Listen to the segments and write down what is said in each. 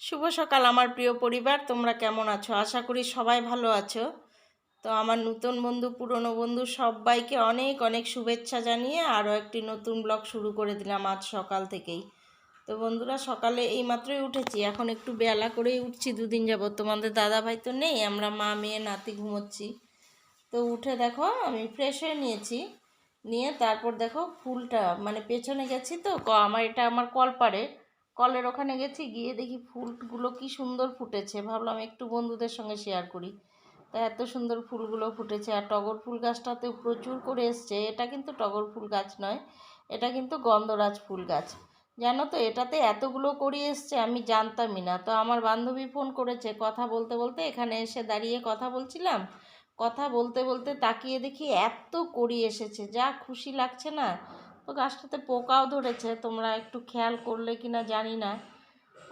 শুভ সকাল, আমার প্রিয় পরিবার। তোমরা কেমন আছো? আশা করি সবাই ভালো আছো। তো আমার নতুন বন্ধু, পুরনো বন্ধু সবাইকে অনেক অনেক শুভেচ্ছা জানিয়ে আরও একটি নতুন ব্লগ শুরু করে দিলাম আজ সকাল থেকেই। তো বন্ধুরা, সকালে এই মাত্রই উঠেছি। এখন একটু বেলা করেই উঠছি, দুদিন যাবত তোমাদের দাদা ভাই তো নেই, আমরা মা, মেয়ে, নাতি ঘুমোচ্ছি। তো উঠে দেখো, আমি ফ্রেশ হয়ে নিয়েছি। নিয়ে তারপর দেখো ফুলটা মানে পেছনে গেছি তো আমার এটা আমার কলপাড়ে। কলের ওখানে গেছি, গিয়ে দেখি ফুলগুলো কি সুন্দর ফুটেছে। ভাবলাম একটু বন্ধুদের সঙ্গে শেয়ার করি। তা এত সুন্দর ফুলগুলো ফুটেছে আর টগর ফুল গাছটাতেও প্রচুর করে এসছে। এটা কিন্তু টগর ফুল গাছ নয়, এটা কিন্তু গন্ধরাজ ফুল গাছ। জানো তো, এটাতে এতগুলো করি এসছে আমি জানতামই না। তো আমার বান্ধবী ফোন করেছে কথা বলতে বলতে, এখানে এসে দাঁড়িয়ে কথা বলছিলাম। কথা বলতে বলতে তাকিয়ে দেখি এত করি এসেছে, যা খুশি লাগছে না। তো গাছটাতে পোকাও ধরেছে, তোমরা একটু খেয়াল করলে কি না জানি না।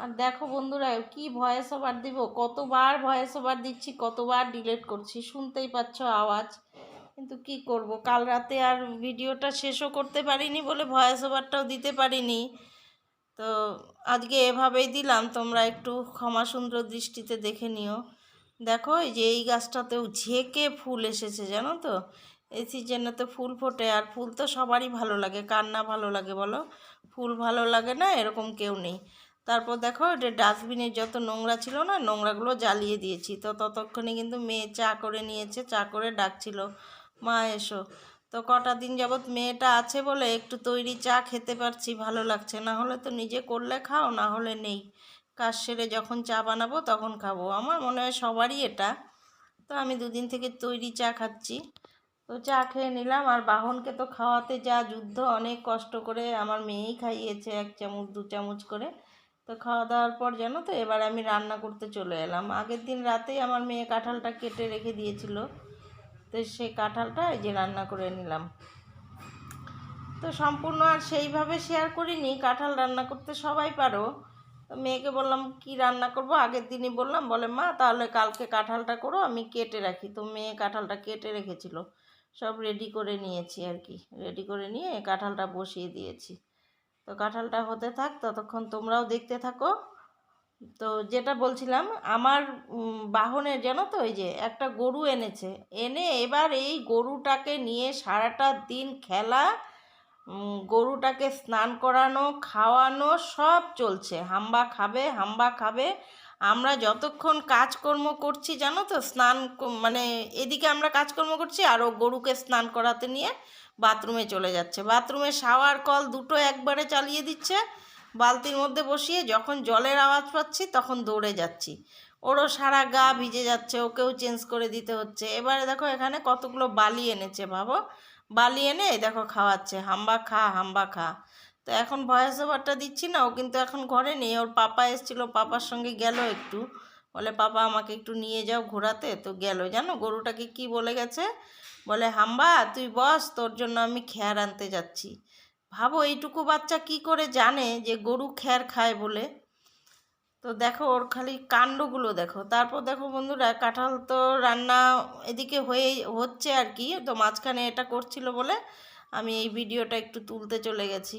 আর দেখো বন্ধুরা, কি ভয়েস ওভার দিব? কতবার ভয়েস ওভার দিচ্ছি, কতবার ডিলিট করছি, শুনতেই পাচ্ছ আওয়াজ। কিন্তু কি করব? কাল রাতে আর ভিডিওটা শেষও করতে পারিনি বলে ভয়েস ওভারটাও দিতে পারিনি। তো আজকে এভাবেই দিলাম, তোমরা একটু ক্ষমা সুন্দর দৃষ্টিতে দেখে নিও। দেখো যে এই গাছটাতেও ঝেঁকে ফুল এসেছে, জানো তো? এই সিজনে তো ফুল ফোটে আর ফুল তো সবারই ভালো লাগে। কার না ভালো লাগে বলো? ফুল ভালো লাগে না এরকম কেউ নেই। তারপর দেখো এটা ডাস্টবিনে যত নোংরা ছিল না, নোংরাগুলো জ্বালিয়ে দিয়েছি। তো ততক্ষণে কিন্তু মেয়ে চা করে নিয়েছে, চা করে ডাকছিল, মা, এসো। তো কটা দিন যাবৎ মেয়েটা আছে বলে একটু তৈরি চা খেতে পারছি, ভালো লাগছে। না হলে তো নিজে করলে খাও, না হলে নেই। কাজ সেরে যখন চা বানাবো তখন খাব। আমার মনে হয় সবারই এটা। তো আমি দুদিন থেকে তৈরি চা খাচ্ছি। তো চা খেয়ে নিলাম। আর বাহনকে তো খাওয়াতে যা যুদ্ধ, অনেক কষ্ট করে আমার মেয়েই খাইয়েছে এক চামচ, দু চামচ করে। তো খাওয়া দাওয়ার পর জানো তো, এবার আমি রান্না করতে চলে এলাম। আগের দিন রাতেই আমার মেয়ে কাঁঠালটা কেটে রেখে দিয়েছিল। তো সেই কাঁঠালটা এই যে রান্না করে নিলাম। তো সম্পূর্ণ আর সেইভাবে শেয়ার করিনি, কাঁঠাল রান্না করতে সবাই পারো। তো মেয়েকে বললাম, কি রান্না করব? আগের দিনই বললাম, বলে, মা, তাহলে কালকে কাঁঠালটা করো, আমি কেটে রাখি। তো মেয়ে কাঁঠালটা কেটে রেখেছিল। সব রেডি করে নিয়েছি আর কি। রেডি করে নিয়ে কাঁঠালটা বসিয়ে দিয়েছি। তো কাঁঠালটা হতে থাক, ততক্ষণ তোমরাও দেখতে থাকো। তো যেটা বলছিলাম, আমার বাহনের জানো তো ওই যে একটা গরু এনেছে। এনে এবার এই গরুটাকে নিয়ে সারাটা দিন খেলা গরুটাকে স্নান করানো, খাওয়ানো সব চলছে। হাম্বা খাবে হাম্বা খাবে। আমরা যতক্ষণ কাজকর্ম করছি, জানো তো, স্নান মানে এদিকে আমরা কাজকর্ম করছি, আর ও গরুকে স্নান করাতে নিয়ে বাথরুমে চলে যাচ্ছে। বাথরুমে শাওয়ার কল দুটো একবারে চালিয়ে দিচ্ছে, বালতির মধ্যে বসিয়ে যখন জলের আওয়াজ পাচ্ছি, তখন দৌড়ে যাচ্ছি। ওরও সারা গা ভিজে যাচ্ছে, ওকেও চেঞ্জ করে দিতে হচ্ছে। এবারে দেখো এখানে কতগুলো বালি এনেছে, ভাবো। বালি এনে, দেখো, খাওয়াচ্ছে। হাম্বা খা হাম্বা খা। তো এখন ভয়েস ওভারটা দিচ্ছি না, ও কিন্তু এখন ঘরে নেই। ওর পাপা এসেছিল, পাপার সঙ্গে গেল একটু। বলে, পাপা, আমাকে একটু নিয়ে যাও ঘোরাতে। তো গেল। জানো, গরুটাকে কি বলে গেছে? বলে, হাম্বা, তুই বস, তোর জন্য আমি খ্যার আনতে যাচ্ছি। ভাবো, এইটুকু বাচ্চা কি করে জানে যে গরু খ্যার খায় বলে? তো দেখো, ওর খালি কাণ্ডগুলো দেখো। তারপর দেখো, বন্ধুরা, কাঁঠাল তো রান্না এদিকে হয়ে, হচ্ছে আর কি। তো মাঝখানে এটা করছিল বলে আমি এই ভিডিওটা একটু তুলতে চলে গেছি।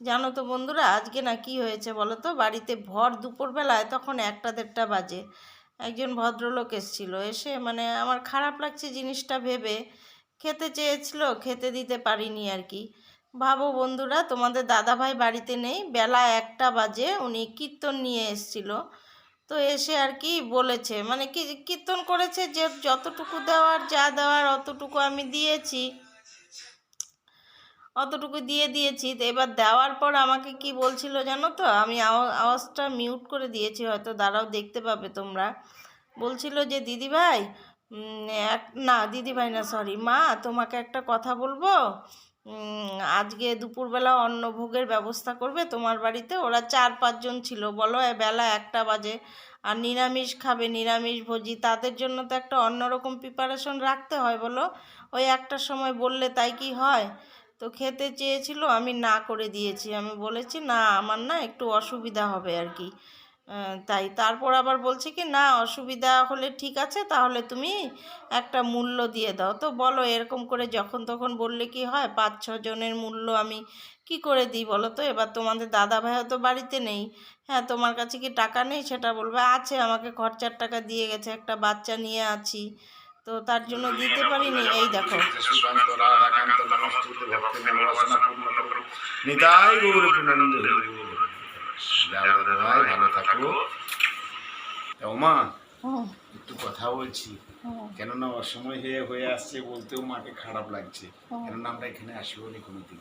জানো তো বন্ধুরা, আজকে না কি হয়েছে বলো তো? বাড়িতে ভর দুপুরবেলায় তখন একটা দেড়টা বাজে। একজন ভদ্রলোক এসেছিল, এসে মানে আমার খারাপ লাগছে জিনিসটা ভেবে খেতে চেয়েছিল, খেতে দিতে পারিনি আর কি। ভাবো বন্ধুরা, তোমাদের দাদাভাই বাড়িতে নেই, বেলা একটা বাজে, উনি কীর্তন নিয়ে এসছিল। তো এসে আর কি বলেছে মানে কি কীর্তন করেছে, যে যতটুকু দেওয়ার, যা দেওয়ার অতটুকু আমি দিয়েছি। অতটুকু দিয়ে দিয়েছি। তো এবার দেওয়ার পর আমাকে কি বলছিল জানো তো? আমি আওয়া- আওয়াজটা মিউট করে দিয়েছি, হয়তো দাঁড়াও দেখতে পাবে তোমরা। বলছিল যে, দিদি ভাই এক, না, দিদি ভাই না সরি মা, তোমাকে একটা কথা বলব? আজকে দুপুরবেলা অন্নভোগের ব্যবস্থা করবে তোমার বাড়িতে? ওরা চার পাঁচজন ছিল। বলো বেলা একটা বাজে। আর নিরামিষ খাবে, নিরামিষ ভোজি। তাদের জন্য তো একটা অন্যরকম প্রিপারেশন রাখতে হয়, বলো? ওই একটার সময় বললে তাই কি হয়? তো খেতে চেয়েছিল, আমি না করে দিয়েছি। আমি বলেছি, না, আমার না একটু অসুবিধা হবে আর কি। তাই তারপর আবার বলছে কি, না, অসুবিধা হলে ঠিক আছে, তাহলে তুমি একটা মূল্য দিয়ে দাও। তো বলো, এরকম করে যখন তখন বললে কি হয়, পাঁচ, ছ জনের মূল্য আমি কি করে দিই বলো তো? এবার তোমাদের দাদা ভাইও তো বাড়িতে নেই। হ্যাঁ তোমার কাছে কি টাকা নেই? সেটা বলবে, আছে, আমাকে খরচার টাকা দিয়ে গেছে, একটা বাচ্চা নিয়ে আছি। তো তার জন্য দিতে পারিনি। এই দেখো। নিতাই গৌর ভাই ভালো থাকো। ওমা একটু কথা বলছি। কেননা অসময় হয়ে হয়ে আসছে বলতেও মাকে খারাপ লাগছে। কেননা আমরা এখানে আসব নি কোনোদিন।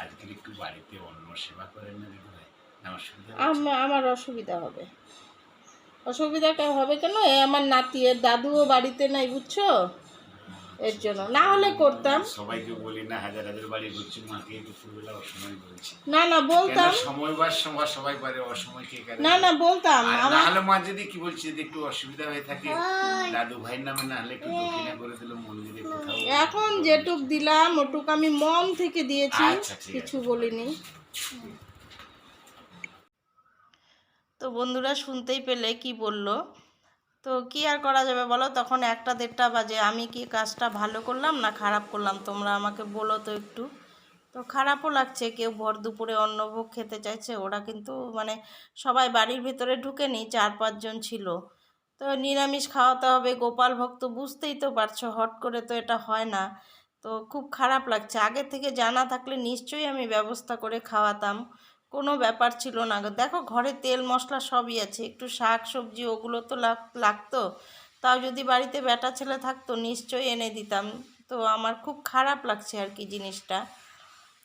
আজকে একটু বাড়িতে অন্য সেবা করেন না দিদি ভাই আমার অসুবিধা হবে। অসুবিধাটা হবে কেন? এ আমার নাতি এর দাদুও বাড়িতে নাই বুঝছ? এর জন্য। না হলে করতাম। সবাইকে বলি না হাজার হাজার বাড়ি ঘুরছি মাকে দুপুরবেলা অসময় বলছি। না না বলতাম। সময় বার সময় সবাই পারে অসময় কে করে না না বলতাম। আমার নাহলে মা যদি কি বলছি যদি একটু অসুবিধা হয়ে থাকে দাদু ভাই নামে না হলে একটু দক্ষিণা করে দিল মন্দিরে কোথাও এখন যেটুক দিলাম ওটুক আমি মন থেকে দিয়েছি। আচ্ছা। কিছু বলিনি। তো বন্ধুরা শুনতেই পেলে কি বলল? তো কি আর করা যাবে বলো? তখন একটা দেড়টা বাজে। আমি কি কাজটা ভালো করলাম না খারাপ করলাম? তোমরা আমাকে বলো তো একটু। তো খারাপও লাগছে। কেউ ভর দুপুরে অন্নভোগ খেতে চাইছে। ওরা কিন্তু মানে সবাই বাড়ির ভেতরে ঢুকেনি, চার পাঁচজন ছিল। তো নিরামিষ খাওয়াতে হবে। গোপাল ভক্ত বুঝতেই তো পারছ, হট করে তো এটা হয় না। তো খুব খারাপ লাগছে। আগে থেকে জানা থাকলে নিশ্চয়ই আমি ব্যবস্থা করে খাওয়াতাম। কোনো ব্যাপার ছিল না দেখো ঘরে তেল, মশলা সবই আছে। একটু শাক, সবজি, ওগুলো তো লাগ- লাগতো। তাও যদি বাড়িতে বেটা ছেলে থাকতো, নিশ্চয়ই এনে দিতাম। তো আমার খুব খারাপ লাগছে আর কি জিনিসটা।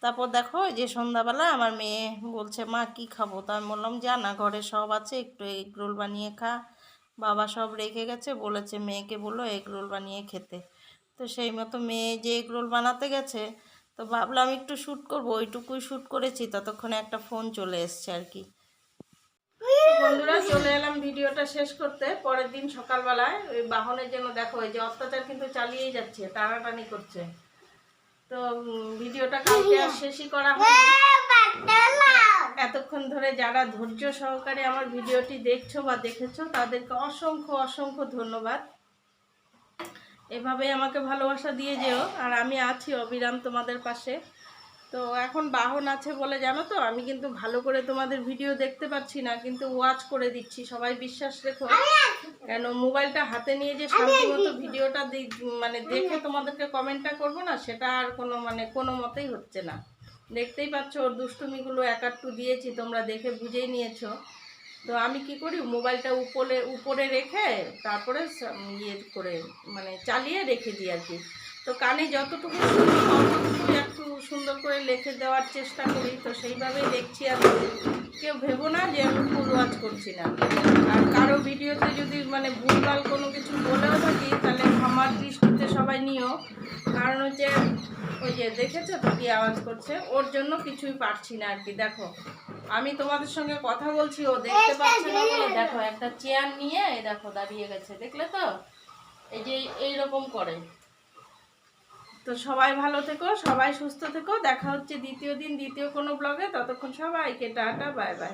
তারপর দেখো যে সন্ধ্যাবেলা আমার মেয়ে বলছে, মা, কি খাব? তা আমি বললাম, যা না, ঘরে সব আছে। একটু এগ রোল বানিয়ে খা। বাবা সব রেখে গেছে, বলেছে, মেয়েকে বলো এগ রোল বানিয়ে খেতে। তো সেই মতো মেয়ে যে এগ রোল বানাতে গেছে তো ভাবলাম একটু শ্যুট করব, ওইটুকুই শ্যুট করেছি, ততক্ষণে একটা ফোন চলে এসছে আর কি। বন্ধুরা, চলে এলাম ভিডিওটা শেষ করতে। পরের দিন সকালবেলায় ওই বাহনের জন্য দেখো এই যে অত্যাচার কিন্তু চালিয়েই যাচ্ছে, টানাটানি করছে। তো ভিডিওটা কালকে আর শেষই করা এতক্ষণ ধরে যারা ধৈর্য সহকারে আমার ভিডিওটি দেখছ বা দেখেছ, তাদেরকে অসংখ্য অসংখ্য ধন্যবাদ। এভাবে আমাকে ভালোবাসা দিয়ে যেও। আর আমি আছি অবিরাম তোমাদের পাশে। তো এখন বাহন আছে বলে জানো তো, আমি কিন্তু ভালো করে তোমাদের ভিডিও দেখতে পাচ্ছি না, কিন্তু ওয়াচ করে দিচ্ছি, সবাই বিশ্বাস রেখো। কেন, মোবাইলটা হাতে নিয়ে যে শান্তিমতো ভিডিওটা দি- মানে দেখে তোমাদেরকে কমেন্টটা করব না, সেটা আর কোনো মানে কোনো মতেই হচ্ছে না। দেখতেই পাচ্ছ, ওর দুষ্টুমিগুলো একাট্টু দিয়েছি, তোমরা দেখে বুঝেই নিয়েছো। তো আমি কি করি, মোবাইলটা উপরে উপরে রেখে তারপরে ইয়ে করে মানে চালিয়ে রেখে দিই আর কি। তো কানে যতটুকু একটু সুন্দর করে লিখে দেওয়ার চেষ্টা করি। তো সেইভাবেই দেখছি আর কেউ ভেবো না যে আমি ফুল ওয়াচ করছি না। আর কারও ভিডিওতে যদি মানে ভুলভাল কোনো কিছু বলেও থাকি, তাহলে আমার দৃষ্টিতে সবাই নিও। কারণ হচ্ছে ওই যে দেখেছ তো কি আওয়াজ করছে? ওর জন্য কিছুই পারছি না আর কি, দেখো। আমি তোমাদের সঙ্গে কথা বলছি ও দেখতে পাচ্ছে না বলে দেখো একটা চেয়ার নিয়ে এই দেখো দাঁড়িয়ে গেছে দেখলে তো? এই যে এইরকম করে। তো সবাই ভালো থেকো সবাই সুস্থ থেকো দেখা হচ্ছে দ্বিতীয় দিন দ্বিতীয় কোনো ব্লগে ততক্ষণ সবাইকে টাটা বাই বাই